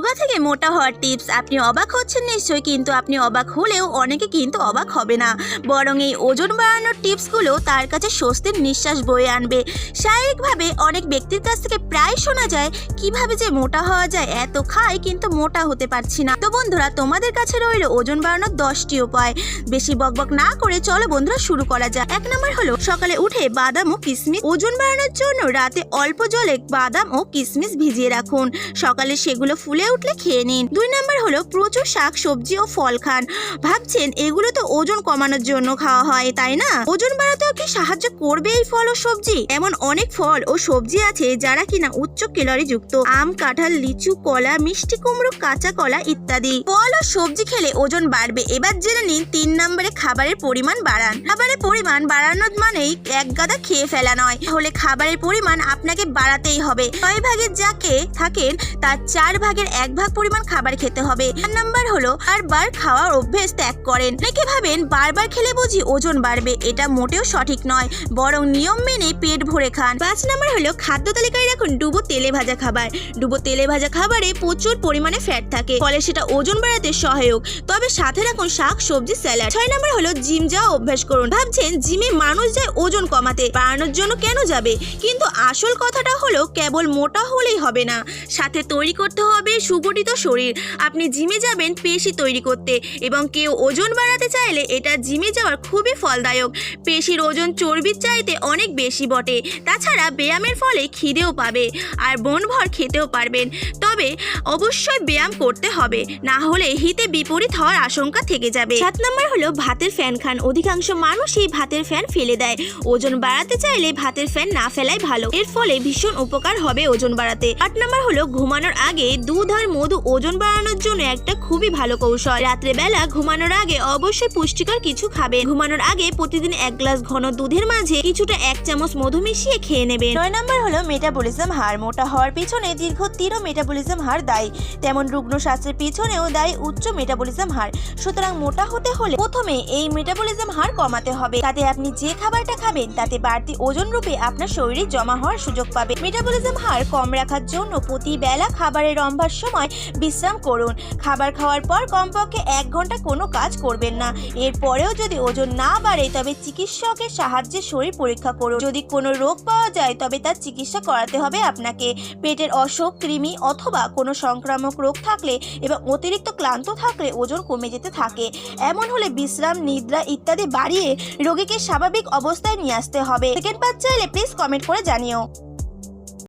রোগা থেকে মোটা হওয়ার টিপস আপনি অবাক হচ্ছেন নিশ্চয়ই, কিন্তু আপনি অবাক হলেও অনেকে কিন্তু অবাক হবে না। বরং এই ওজন বাড়ানোর টিপসগুলো তার কাছে স্বস্তির নিঃশ্বাস বয়ে আনবে। শারীরিকভাবে অনেক ব্যক্তির কাছ থেকে প্রায় শোনা যায়, কীভাবে যে মোটা হওয়া যায়, এত খাই, কিন্তু মোটা হতে পারছি না। তো বন্ধুরা, তোমাদের কাছে রইল ওজন বাড়ানোর দশটি উপায়। বেশি বকবক না করে চলো বন্ধুরা, শুরু করা যাক। এক নম্বর হলো, সকালে উঠে বাদাম ও কিশমিশ ওজন বাড়ানোর জন্য রাতে অল্প জলে বাদাম ও কিশমিশ ভিজিয়ে রাখুন। সকালে সেগুলো ফুলে উঠলে খেয়ে নিন। দুই নম্বর হলো প্রচুর শাক, সবজি ও ফল খান। ভাবছেন এগুলো তো ওজন কমানোর জন্য খাওয়া হয়, তাই না? ওজন বাড়াতেও কি সাহায্য করবে এই ফল ও সবজি? এমন অনেক ফল ও সবজি আছে যারা কিনা উচ্চ ক্যালোরি যুক্ত। আম, কাঁঠাল, লিচু, কলা, মিষ্টি কুমড়ো, কাঁচা কলা ইত্যাদি। ফল ও সবজি খেলে ওজন বাড়বে। এবার জেনে নিন তিন নম্বরে খাবারের পরিমাণ বাড়ান। খাবারের পরিমাণ বাড়ানোর মানেই এক গাদা খেয়ে ফেলা নয়। তাহলে খাবারের পরিমাণ আপনাকে বাড়াতেই হবে। ছয় ভাগের যাকে থাকেন, তার চার ভাগের এক ভাগ পরিমাণ খাবার খেতে হবে। চার নাম্বার হলো, বারবার খাওয়ার অভ্যেস ত্যাগ করেন। অনেকে ভাবেন, বারবার খেলে বুঝি ওজন বাড়বে। এটা মোটেও সঠিক নয়, বরং নিয়ম মেনে পেট ভরে খান। পাঁচ নাম্বার হলো, খাদ্য তালিকায় রাখুন ডুবো তেলে ভাজা খাবার। ডুবো তেলে ভাজা খাবারে প্রচুর পরিমাণে ফ্যাট থাকে, ফলে সেটা ওজন বাড়াতে সহায়ক। তবে সাথে রাখুন শাক, সবজি স্যালাড ছয় নাম্বার হলো, জিম যাওয়া অভ্যাস করুন। ভাবছেন, জিমে মানুষ যায় ওজন কমাতে, বাড়ানোর জন্য কেন যাবে? কিন্তু আসল কথাটা হলো, কেবল মোটা হলেই হবে না। সাথে তৈরি করতে হবে সুগঠিত শরীর। আপনি জিমে যাবেন পেশি তৈরি করতে এবং কেউ ওজন বাড়াতে চাইলে এটা জিমে যাওয়ার খুবই ফলদায়ক। পেশির ওজন চর্বির চাইতে অনেক বেশি বটে। তাছাড়া ব্যায়ামের ফলে খিদেও পাবে আর বনভর খেতেও পারবেন। তবে অবশ্যই ব্যায়াম করতে হবে, না হলে হিতে বিপরীত হওয়ার আশঙ্কা থেকে যাবে। সাত নম্বর হলো ভাতের ফ্যান খান। অধিকাংশ মানুষই ভাতের ফ্যান ফেলে দেয়। ওজন বাড়াতে চাইলে ভাতের ফ্যান না ফেলাই ভালো। এর ফলে ভীষণ উপকার হবে ওজন বাড়াতে। আট নম্বর হলো ঘুমানোর আগে দুধ আর মধু ওজন বাড়ানোর জন্য একটা খুবই ভালো কৌশল। রাত্রে বেলা ঘুমানোর আগে অবশ্যই পুষ্টিকর কিছু খাবেন। ঘুমানোর আগে প্রতিদিন এক গ্লাস ঘন দুধের মাঝে কিছুটা এক চামচ মধু মিশিয়ে খেয়ে নেবেন। নয় নম্বর হলো মেটাবলিজম হার। মোটা হওয়ার পিছনে দীর্ঘ তীর মেটাবলিজম হার দায়ী। তেমন রুগ্ন স্বাস্থ্যের পিছনেও দায়ী উচ্চ মেটাবলিজম হার। সুতরাং মোটা হতে হলে প্রথমে এই মেটাবলিজম হার কমাতে হবে। তাতে আপনি যে খাবারটা খাবেন, তাতে বাড়তি ওজন রূপে আপনার শরীরে জমা হওয়ার সুযোগ পাবে। মেটাবলিজম হার কম রাখার জন্য প্রতি বেলা খাবারের রম্ভার সময় বিশ্রাম করুন। খাবার খাওয়ার পর কমপক্ষে এক ঘণ্টা কোনো কাজ করবেন না। এরপরেও যদি ওজন না বাড়ে, তবে চিকিৎসকের সাহায্যে শরীর পরীক্ষা করুন। যদি কোনো রোগ পাওয়া যায়, তবে তার চিকিৎসা করাতে হবে আপনাকে। পেটের অসুখ, কৃমি অথবা কোনো সংক্রামক রোগ থাকলে এবং অতিরিক্ত ক্লান্ত থাকলে ওজন কমে যেতে থাকে। এমন হলে বিশ্রাম, নিদ্রা ইত্যাদি বাড়িয়ে রোগীকে স্বাভাবিক অবস্থায় নিয়ে আসতে হবে। সেকেন্ড পার্ট চাইলে প্লিজ কমেন্ট করে জানিও।